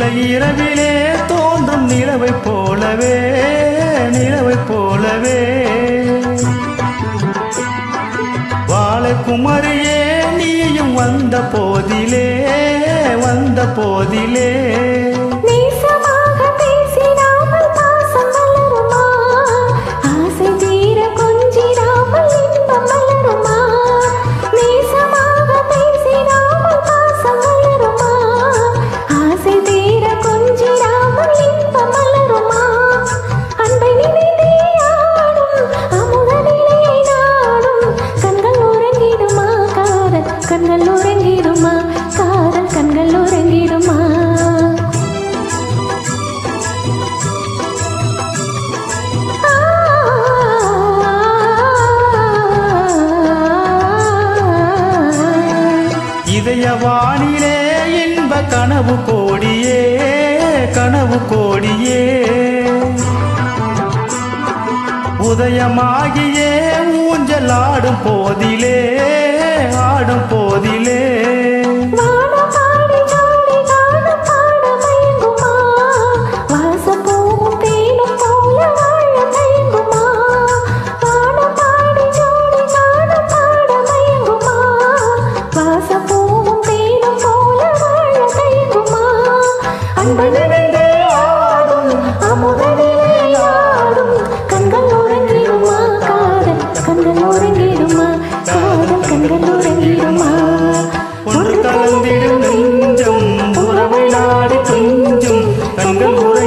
இளை இரவிலே தோன்றும் நிலவை போலவே நிலவை போலவே. வாழக்குமரியே நீயும் வந்த போதிலே வந்த போதிலே. இளைய வானிலே இன்ப கனவு கோடியே கனவு கோடியே. உதயமாகியே ஊஞ்சலாடும் போதிலே Ooh.